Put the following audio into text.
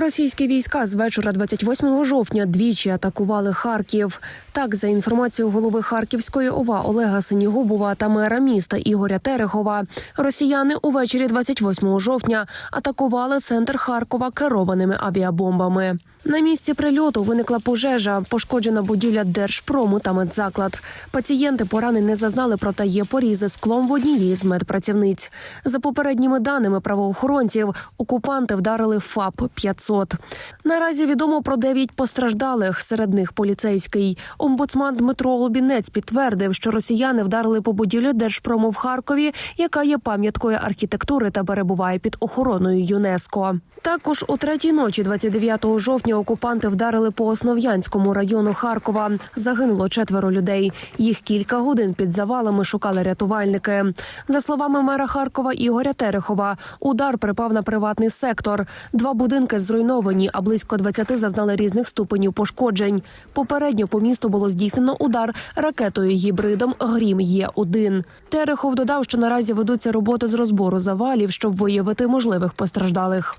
Російські війська з вечора 28 жовтня двічі атакували Харків. Так, за інформацією голови Харківської ОВА Олега Синігубова та мера міста Ігоря Терехова, росіяни увечері 28 жовтня атакували центр Харкова керованими авіабомбами. На місці прильоту виникла пожежа, пошкоджена будівля Держпрому та медзаклад. Пацієнти поранень не зазнали, проте є порізи склом в однієї з медпрацівниць. За попередніми даними правоохоронців, окупанти вдарили ФАП 500 Наразі відомо про дев'ять постраждалих. Серед них поліцейський. Омбудсман Дмитро Лобінець підтвердив, що росіяни вдарили по будівлі Держпрому в Харкові, яка є пам'яткою архітектури та перебуває під охороною ЮНЕСКО. Також о третій ночі, 29 жовтня, окупанти вдарили по Основ'янському району Харкова. Загинуло четверо людей. Їх кілька годин під завалами шукали рятувальники. За словами мера Харкова Ігоря Терехова, удар припав на приватний сектор. Два будинки зруйновані, а близько 20 зазнали різних ступенів пошкоджень. Попередньо по місту було здійснено удар ракетою гібридом Грім Є 1 Терехов додав, що наразі ведуться роботи з розбору завалів, щоб виявити можливих постраждалих.